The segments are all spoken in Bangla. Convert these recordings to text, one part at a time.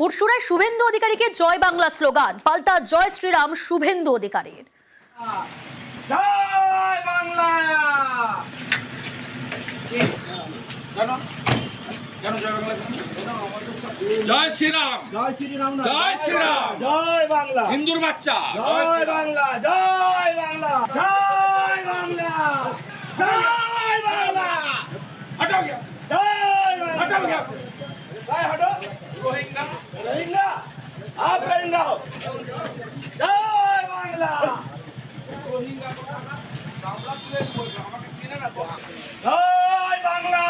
পুরসুরায় শুভেন্দু অধিকারীকে জয় বাংলা স্লোগান পাল্টা জয় শ্রীরাম শুভেন্দু অধিকারীর। জয় বাংলা! কেন কেন জয় শ্রীরাম! জয় শ্রীরাম জয় শ্রীরাম। জয় বাংলা। হিন্দুর বাচ্চা! জয় বাংলা জয় বাংলা জয় বাংলা জয় বাংলা। হটাও গিয়া জয় গিয়া জয় হটো রোহিঙ্গা आप রোহিঙ্গা হও জয় বাংলা জয় বাংলা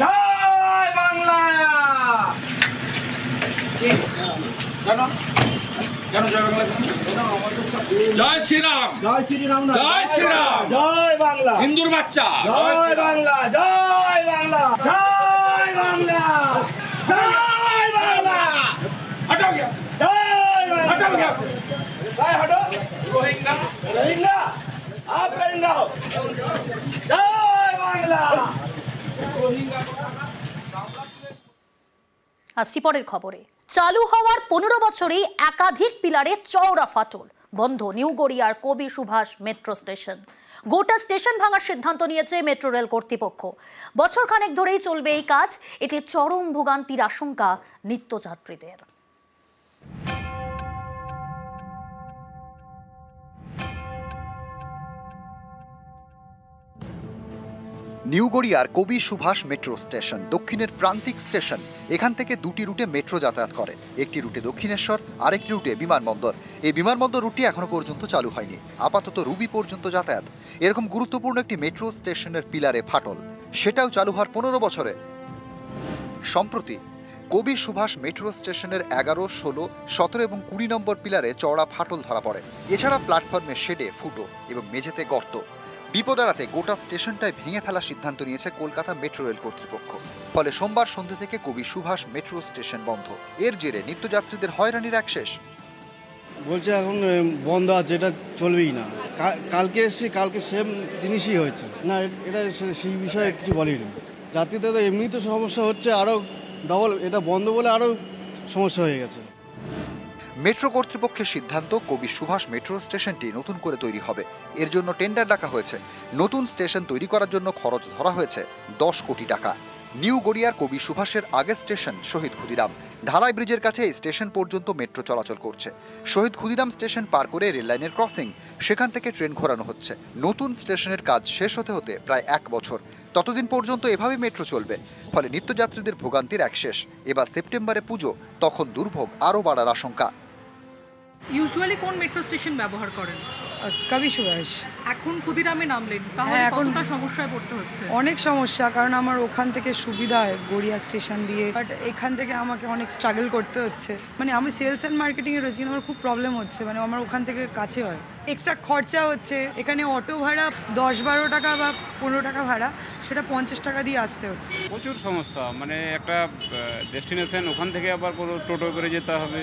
জয় বাংলা জানো জয় শ্রীরাম জয় শ্রীরাম জয় শ্রীরাম জয় বাংলা হিন্দুর বাচ্চা জয় বাংলা জয় বাংলা জয় বাংলা আসছি পরের খবরে। চালু হওয়ার পনেরো বছরেই একাধিক পিলারে চওড়া ফাটল। বন্ধ, নিউ গড়িয়ার কবি সুভাষ মেট্রো স্টেশন। গোটা স্টেশন ভাঙার সিদ্ধান্ত নিয়েছে মেট্রো রেল কর্তৃপক্ষ। বছর খানেক ধরেই চলবে এই কাজ। এতে চরম ভোগান্তির আশঙ্কা নিত্যযাত্রীদের। নিউ গড়িয়ার কবি সুভাষ মেট্রো স্টেশন, দক্ষিণের প্রান্তিক স্টেশন। এখান থেকে দুটি রুটে মেট্রো যাতায়াত করে। একটি রুটে দক্ষিণেশ্বর, আরেকটি রুটে বিমানবন্দর। এই বিমানবন্দর রুটটি এখনও পর্যন্ত চালু হয়নি। আপাতত রুবি পর্যন্ত যাতায়াত। এরকম গুরুত্বপূর্ণ একটি মেট্রো স্টেশনের পিলারে ফাটল। সেটাও চালু হওয়ার পনেরো বছরে। সম্প্রতি, কবি সুভাষ মেট্রো স্টেশনের এগারো, ষোলো, সতেরো এবং কুড়ি নম্বর পিলারে চওড়া ফাটল ধরা পড়ে। এছাড়া প্ল্যাটফর্মের শেডে, ফুটো এবং মেঝেতে গর্ত। বিপদ এড়াতে গোটা স্টেশনটায় ভেঙে ফেলার সিদ্ধান্ত নিয়েছে কলকাতা মেট্রো রেল কর্তৃপক্ষ। ফলে সোমবার সন্ধ্যে থেকে কবি সুভাষ মেট্রো স্টেশন বন্ধ। এর জেরে নিত্যযাত্রীদের হয়রানির এক শেষ। বলছে এখন বন্ধ আছে, এটা চলবেই না। কালকে এসেছি, কালকে সেম জিনিসই হয়েছে। না এটা সেই বিষয়ে কিছু বলিনি। যাত্রীদের এমনি তো সমস্যা হচ্ছে, আরও ডবল এটা বন্ধ বলে আরও সমস্যা হয়ে গেছে। মেট্রো কর্তৃপক্ষের সিদ্ধান্ত কবি সুভাষ মেট্রো স্টেশনটি নতুন করে তৈরি হবে। এর জন্য টেন্ডার ডাকা হয়েছে। নতুন স্টেশন তৈরি করার জন্য খরচ ধরা হয়েছে দশ কোটি টাকা। নিউ গড়িয়ার কবি সুভাষের আগের স্টেশন শহীদ ক্ষুদিরাম। ঢালাই ব্রিজের কাছে এই স্টেশন পর্যন্ত মেট্রো চলাচল করছে। শহীদ ক্ষুদিরাম স্টেশন পার করে রেললাইনের ক্রসিং। সেখান থেকে ট্রেন ঘোরানো হচ্ছে। নতুন স্টেশনের কাজ শেষ হতে হতে প্রায় এক বছর। ততদিন পর্যন্ত এভাবে মেট্রো চলবে। ফলে নিত্যযাত্রীদের ভোগান্তির এক শেষ। এবার সেপ্টেম্বরে পুজো, তখন দুর্ভোগ আরও বাড়ার আশঙ্কা। ইউজুয়ালি কোন মেট্রো স্টেশন ব্যবহার করেন? কবি সুভাষ। এখন ক্ষুদিরামে নামলেন। তাহলে হ্যাঁ, এখন- কতটা সমস্যায় পড়তে হচ্ছে? অনেক সমস্যা কারণ আমার ওখান থেকে সুবিধা হয় গড়িয়া স্টেশন দিয়ে। বাট এখান থেকে আমাকে অনেক স্ট্রাগল করতে হচ্ছে। মানে আমি সেলস অ্যান্ড মার্কেটিংয়ে রয়েছি আমার খুব প্রবলেম হচ্ছে। মানে আমার ওখান থেকে কাছে হয়। এক্সট্রা খরচা হচ্ছে। এখানে অটো ভাড়া দশ বারো টাকা বা পনেরো টাকা ভাড়া সেটা পঞ্চাশ টাকা দিয়ে আসতে হচ্ছে। প্রচুর সমস্যা। মানে একটা ডেস্টিনেশন ওখান থেকে আবার কোনো টোটো করে যেতে হবে।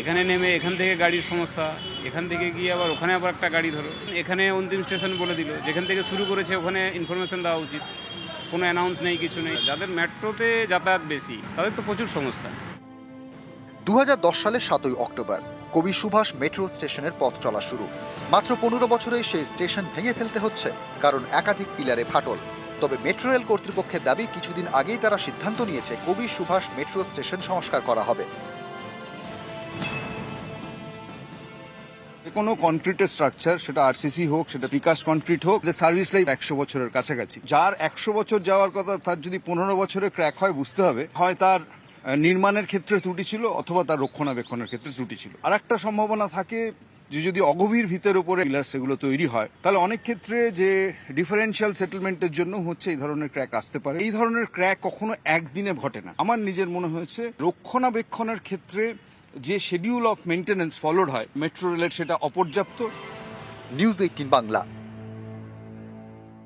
এখানে নেমে এখান থেকে গাড়ির সমস্যা। এখান থেকে গিয়ে আবার ওখানে আবার একটা গাড়ি ধরো। এখানে অন্তিম স্টেশন বলে দিল। যেখান থেকে শুরু করেছে ওখানে ইনফরমেশন দেওয়া উচিত। কোনো অ্যানাউন্স নেই কিছু নেই। যাদের মেট্রোতে যাতায়াত বেশি তাদের তো প্রচুর সমস্যা। দু সালের সাতই অক্টোবর কবি সুভাষ মেট্রো স্টেশনের পথ চলা শুরু। মাত্র পনেরো বছরেই সেই স্টেশন ভেঙে ফেলতে হচ্ছে, কারণ একাধিক পিলারে ফাটল। তবে মেট্রো রেল কর্তৃপক্ষের দাবি, কিছুদিন আগেই তারা সিদ্ধান্ত নিয়েছে কবি সুভাষ মেট্রো স্টেশন সংস্কার করা হবে। কোনো কনক্রিটের স্ট্রাকচার, সেটা আরসিসি হোক, সেটা বিকাশ কনক্রিট হোক সার্ভিস লাইফ একশো বছরের কাছাকাছি। যার একশো বছর যাওয়ার কথা, তার যদি পনেরো বছরের ক্র্যাক হয়, বুঝতে হবে। হয় তার নির্মাণের ক্ষেত্রে ত্রুটি ছিল অথবা তার রক্ষণাবেক্ষণের ক্ষেত্রে ত্রুটি ছিল। আর একটা সম্ভাবনা থাকে যে যদি অগভীর ভিতের উপরে পিলার সেগুলো তৈরি হয়, তাহলে অনেক ক্ষেত্রে যে ডিফারেন্সিয়াল সেটেলমেন্টের জন্য হচ্ছে এই ধরনের ক্র্যাক আসতে পারে। এই ধরনের ক্র্যাক কখনো একদিনে ঘটে না। আমার নিজের মনে হয়েছে, রক্ষণাবেক্ষণের ক্ষেত্রে যে শিডিউল অফ মেনটেন্যান্স ফলোড হয় মেট্রো রেলের সেটা অপর্যাপ্ত। News eighteen Bangla.